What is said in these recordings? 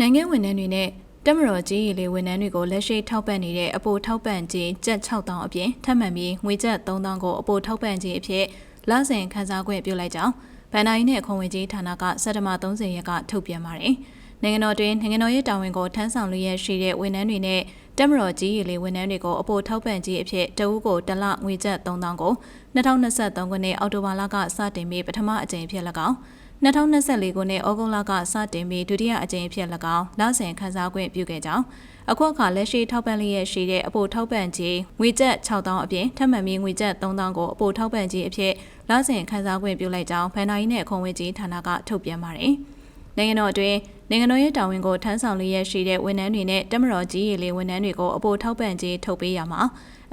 နိုင်ငံဝန်ထမ်းတွေနဲ့တက်မတော်ကြီးရီလေးဝန်ထမ်းတွေကိုလက်ရှိထောက်ပံ့နေတဲ့အပိုထောက်ပံ့ခြင်းကျပ်6000အပြင်ထပ်မံပြီးငွေကျပ်3000ကိုအပိုထောက်ပံ့ခြင်းအဖြစ်လစဉ်ခန်းစားခွင့်ပြုလိုက်ကြောင်းဗန်နာယီနဲ့ခွန်ဝင်ကြီးဌာနကစက်တဘာ30ရက်ကထုတ်ပြန်ပါတယ်။နိုင်ငံတော်တွင်နိုင်ငံတော်ရဲ့တာဝန်ကိုထမ်းဆောင်လျက်ရှိတဲ့ဝန်ထမ်းတွေနဲ့တက်မတော်ကြီးရီလေးဝန်ထမ်းတွေကိုအပိုထောက်ပံ့ခြင်းအဖြစ်တအုပ်ကိုတလငွေကျပ်3000ကို2023ခုနှစ်အောက်တိုဘာလကစတင်ပြီးပထမအကြိမ်ဖြစ်၎င်း 2024ခုနှစ်ဩဂုတ်လကစတင်ပြီးဒုတိယအကြိမ်ဖြစ်၎င်းလစဉ်ခန်းစားခွင့်ပြုခဲ့ကြောင်းအခုအခါလက်ရှိထောက်ပံ့လျက်ရှိတဲ့အပိုထောက်ပံ့ခြင်းငွေကျပ်6000အပြင်ထပ်မံပြီးငွေကျပ်3000ကိုအပိုထောက်ပံ့ခြင်းအဖြစ်လစဉ်ခန်းစားခွင့်ပြုလိုက်ကြောင်းဖန်နာကြီးနဲ့ခွန်ဝေကြီးဌာနကထုတ်ပြန်ပါတယ်။နိုင်ငံတော်အတွင်းနိုင်ငံတော်ရဲ့တာဝန်ကိုထမ်းဆောင်လျက်ရှိတဲ့ဝန်ထမ်းတွေနဲ့တမတော်ကြီးရည်လေးဝန်ထမ်းတွေကိုအပိုထောက်ပံ့ခြင်းထုတ်ပေးရမှာ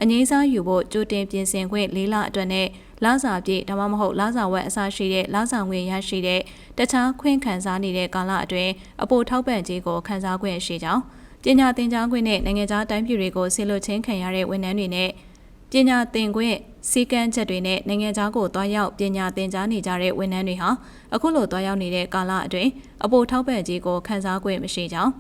အငိမ့်စားယူဖို့ကြိုတင်ပြင်ဆင်ခွင့်လေးလအတွက်နဲ့ လစာပြည့်ဒါမှမဟုတ်လစာဝက်အစားရှိတဲ့လစာငွေရရှိတဲ့တခြားခွင့်ခံစားနေတဲ့ကာလအတွင်းအပိုထောက်ပံ့ခြင်းကိုခံစားခွင့်ရှိကြောင်းပညာသင်ကြားခွင့်နဲ့နိုင်ငံခြားတိုင်းပြည်တွေကိုဆင်လွတ်ချင်းခံရတဲ့ဝန်ထမ်းတွေနဲ့ပညာသင်ခွင့်စီကံချက်တွေနဲ့နိုင်ငံခြားကိုတွားရောက်ပညာသင်ကြားနေကြတဲ့ဝန်ထမ်းတွေဟာအခုလိုတွားရောက်နေတဲ့ကာလအတွင်းအပိုထောက်ပံ့ခြင်းကိုခံစားခွင့်မရှိကြောင်း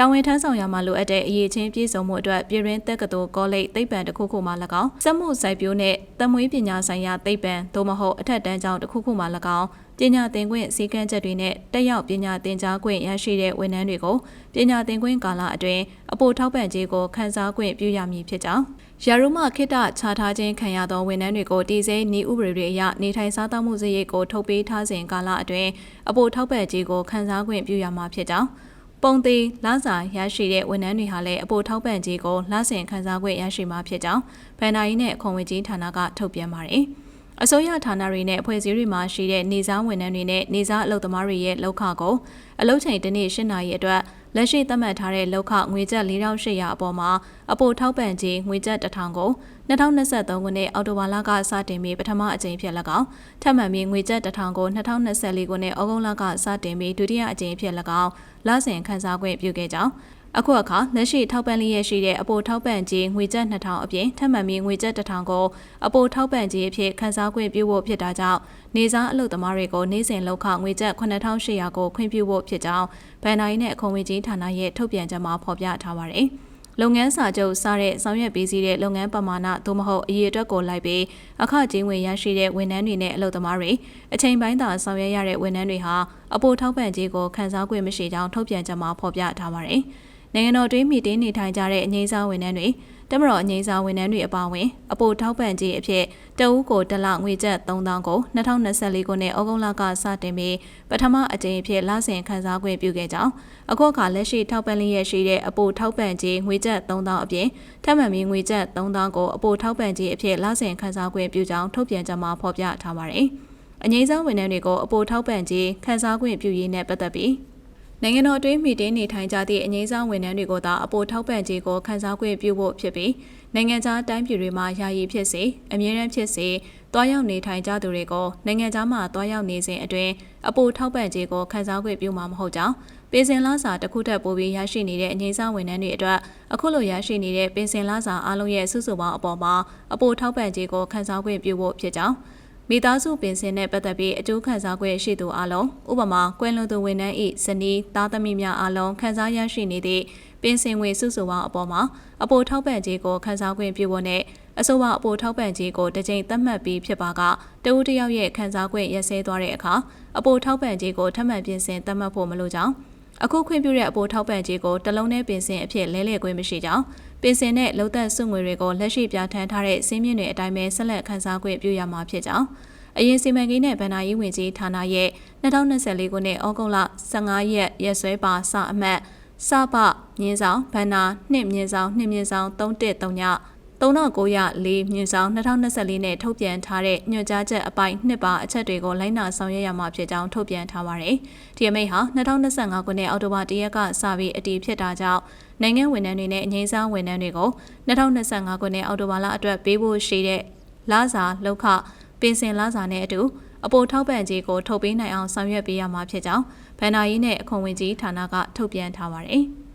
တာဝန်ထမ်းဆောင်ရမှာလိုအပ်တဲ့အရေးချင်းပြည့်စုံမှုအတွက်ပြည်ရင်းတက္ကသိုလ်ကောလိပ်သိပ္ပံတစ်ခုခုမှ၎င်းစက်မှုစိုက်ပျိုးနဲ့တမွေးပညာဆိုင်ရာသိပ္ပံသို့မဟုတ်အထက်တန်းကျောင်းတစ်ခုခုမှ၎င်းပညာသင်ခွင့်စည်းကမ်းချက်တွေနဲ့တက်ရောက်ပညာသင်ကြားခွင့်ရရှိတဲ့ဝန်ထမ်းတွေကိုပညာသင်ခွင့်ကာလအတွင်းအပိုထောက်ပံ့ကြေးကိုခန်းစားခွင့်ပြုရမည်ဖြစ်ကြောင်းရာရုမခိတခြားထားခြင်းခံရသောဝန်ထမ်းတွေကိုတည်ဆဲနေဥပဒေတွေအရနေထိုင်စားသောက်မှုစရိတ်ကိုထုတ်ပေးထားစဉ်ကာလအတွင်းအပိုထောက်ပံ့ကြေးကိုခန်းစားခွင့်ပြုရမှာဖြစ်ကြောင်း ပုံသေးလစာရရှိတဲ့ဝန်ထမ်းတွေဟာလည်းအပိုထောက်ပံ့ကြေးကိုလစဉ်ခန်းစားခွင့်ရရှိမှာဖြစ်ကြောင်းဗန်နာယီနဲ့အခွန်ဝင်ကြီးဌာနကထုတ်ပြန်ပါတယ်။အစိုးရဌာနတွေနဲ့အဖွဲ့အစည်းတွေမှာရှိတဲ့နေစားဝန်ထမ်းတွေနဲ့နေစားအလုပ်သမားတွေရဲ့လောက်ခကိုအလုပ်ချိန်တစ်နေ့၈နာရီအတွက် လက်ရှိသတ်မှတ်ထားတဲ့လောက်ခငွေကျပ်4800အပေါ်မှာအပိုထောက်ပံ့ကြေးငွေကျပ်1000ကို2023ခုနှစ်အောက်တိုဘာလကစတင်ပြီးပထမအကြိမ်ဖြစ်၎င်းထပ်မံပြီးငွေကျပ်1000ကို2024ခုနှစ်ဩဂုတ်လကစတင်ပြီးဒုတိယအကြိမ်ဖြစ်၎င်းလစဉ်ခန်းစားခွင့်ပြုခဲ့ကြောင်း အခုအခါလက်ရှိထောက်ပံ့လျက်ရှိတဲ့အပိုထောက်ပံ့ကြေးငွေကျပ်2000အပြင်ထပ်မံပြီးငွေကျပ်1000ကိုအပိုထောက်ပံ့ကြေးအဖြစ်ခန်းစားခွင့်ပြုဖို့ဖြစ်တာကြောင့်နေစားအလုပ်သမားတွေကိုနေ့စဉ်လောက်ခငွေကျပ်9800ကိုခွင့်ပြုဖို့ဖြစ်ကြောင်းဗန်နိုင်နဲ့အခွန်ဝင်ကြီးဌာနရဲ့ထုတ်ပြန်ချက်မှာဖော်ပြထားပါတယ်။လုပ်ငန်းစာချုပ်စတဲ့ဆောင်ရွက်ပေးစီတဲ့လုပ်ငန်းပမာဏသို့မဟုတ်အရေးအတွက်ကိုလိုက်ပြီးအခကြေးငွေရရှိတဲ့ဝန်ထမ်းတွေနဲ့အလုပ်သမားတွေအချိန်ပိုင်းသာဆောင်ရွက်ရတဲ့ဝန်ထမ်းတွေဟာအပိုထောက်ပံ့ကြေးကိုခန်းစား권မရှိကြောင်းထုတ်ပြန်ချက်မှာဖော်ပြထားပါတယ်။ နိုင်ငံတော်တွင်းမီတင်းနေထိုင်ကြတဲ့အငိမ့်စားဝန်ထမ်းတွေတမတော်အငိမ့်စားဝန်ထမ်းတွေအပါအဝင်အပိုထောက်ပံ့ကြေးအဖြစ်တအုပ်ကိုတလငွေကျပ်3000ကို2024ခုနှစ်ဩဂုတ်လကစတင်ပြီးပထမအကြိမ်အဖြစ်လစဉ်ခန်းစားခွင့်ပြုခဲ့ကြောင်းအခုအခါလက်ရှိထောက်ပံ့လျက်ရှိတဲ့အပိုထောက်ပံ့ကြေးငွေကျပ်3000အပြင်ထပ်မံပြီးငွေကျပ်3000ကိုအပိုထောက်ပံ့ကြေးအဖြစ်လစဉ်ခန်းစားခွင့်ပြုကြောင်းထုတ်ပြန်ချက်မှာဖော်ပြထားပါတယ်။အငိမ့်စားဝန်ထမ်းတွေကိုအပိုထောက်ပံ့ကြေးခန်းစားခွင့်ပြုရေးနဲ့ပတ်သက်ပြီး နိုင်ငံတော်အတွင်းမိတင်းနေထိုင်ကြသည့်အငိမ့်စားဝန်ထမ်းတွေကိုသာအပိုထောက်ပံ့ကြေးကိုခန်းစားခွင့်ပြုဖို့ဖြစ်ပြီးနိုင်ငံခြားတိုင်းပြည်တွေမှာယာယီဖြစ်စေအမြဲတမ်းဖြစ်စေတွားရောက်နေထိုင်ကြသူတွေကိုနိုင်ငံခြားမှာတွားရောက်နေစဉ်အတွင်းအပိုထောက်ပံ့ကြေးကိုခန်းစားခွင့်ပြုမှာမဟုတ်ကြောင်းပင်စင်လစာတစ်ခုထပ်ပိုပြီးရရှိနေတဲ့အငိမ့်စားဝန်ထမ်းတွေအတွက်အခုလိုရရှိနေတဲ့ပင်စင်လစာအလုံးရဲ့စုစုပေါင်းအပေါ်မှာအပိုထောက်ပံ့ကြေးကိုခန်းစားခွင့်ပြုဖို့ဖြစ်ကြောင်း မိသားစုပင်စင်နဲ့ပတ်သက်ပြီးအကျိုးခံစား권ရှိသူအလုံးဥပမာကွယ်လွန်သူဝန်ထမ်း၏ဇနီးသားသမီးများအလုံးခံစားရရှိနေသည့်ပင်စင်ငွေစုစုပေါင်းအပေါ်မှာအပိုထောက်ပံ့ကြေးကိုခံစား권ပြုဖို့နဲ့အဆိုပါအပိုထောက်ပံ့ကြေးကိုတစ်ကြိမ်သတ်မှတ်ပြီးဖြစ်ပါကတဦးတယောက်ရဲ့ခံစား권ရစဲသွားတဲ့အခါအပိုထောက်ပံ့ကြေးကိုထပ်မံပြင်ဆင်သတ်မှတ်ဖို့မလိုကြောင်း အခုခွင့်ပြုတဲ့အပိုထောက်ပံ့ကြေးကိုတလုံးနဲ့ပင်စင်အဖြစ်လဲလှယ်ခွင့်မရှိကြောင်းပင်စင်နဲ့လုံသက်စွငွေတွေကိုလက်ရှိပြဋ္ဌာန်းထားတဲ့စင်းမြင့်တွေအတိုင်းပဲဆက်လက်ခန်းစား권ပြုရမှာဖြစ်ကြောင်းအရင်စီမံကိန်းနဲ့ဗန္နာရေးဝင်ကြီးဌာနရဲ့2024ခုနှစ်ဩဂုတ်လ15ရက်ရက်စွဲပါစာအမှတ်စပမြင်းဆောင်ဗန္နာ2မြင်းဆောင်2မြင်းဆောင်313ည 3904မြင်းဆောင်2024နဲ့ထုတ်ပြန်ထားတဲ့ညွှန်ကြားချက်အပိုင်းနှစ်ပါအချက်တွေကိုလိုက်နာဆောင်ရွက်ရမှာဖြစ်ကြောင်းထုတ်ပြန်ထားပါတယ်။ဒီအမိန့်ဟာ2025ခုနှစ်အောက်တိုဘာ1ရက်ကစပြီးအတည်ဖြစ်တာကြောင့်နိုင်ငံဝန်ထမ်းတွေနဲ့အငြိမ်းစားဝန်ထမ်းတွေကို2025ခုနှစ်အောက်တိုဘာလအတွက်ပေးဖို့ရှိတဲ့လစာလောက်ခပင်စင်လစာနဲ့အတူအပိုထောက်ပံ့ကြေးကိုထုတ်ပေးနိုင်အောင်ဆောင်ရွက်ပေးရမှာဖြစ်ကြောင်းဗန်နာယီနဲ့အခွန်ဝင်ကြီးဌာနကထုတ်ပြန်ထားပါတယ်။